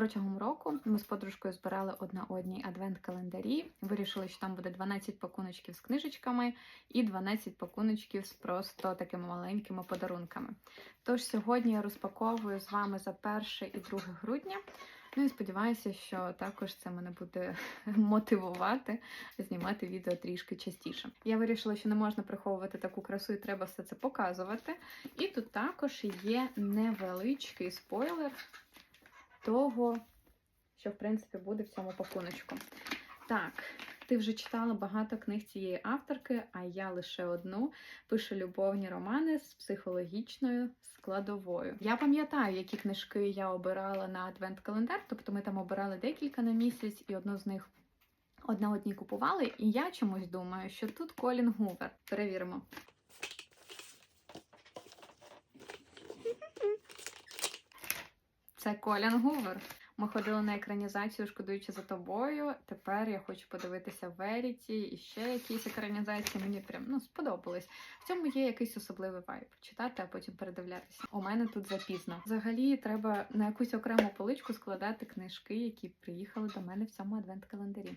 Протягом року ми з подружкою збирали одна одній адвент-календарі. Вирішили, що там буде 12 пакуночків з книжечками і 12 пакуночків з просто такими маленькими подарунками. Тож сьогодні я розпаковую з вами за 1 і 2 грудня. Ну і сподіваюся, що також це мене буде мотивувати знімати відео трішки частіше. Я вирішила, що не можна приховувати таку красу, і треба все це показувати. І тут також є невеличкий спойлер того, що в принципі буде в цьому пакуночку. Так, ти вже читала багато книг цієї авторки, а я лише одну пишу любовні романи з психологічною складовою. Я пам'ятаю, які книжки я обирала на адвент-календар, тобто ми там обирали декілька на місяць, і одну з них одна одній купували. І я чомусь думаю, що тут Колін Гувер. Перевіримо. Це Колін Гувер. Ми ходили на екранізацію, шкодуючи за тобою. Тепер я хочу подивитися Веріті і ще якісь екранізації. Мені прям ну сподобались. В цьому є якийсь особливий вайб. Читати, а потім передивлятися. У мене тут запізно. Взагалі, треба на якусь окрему поличку складати книжки, які приїхали до мене в цьому адвент-календарі.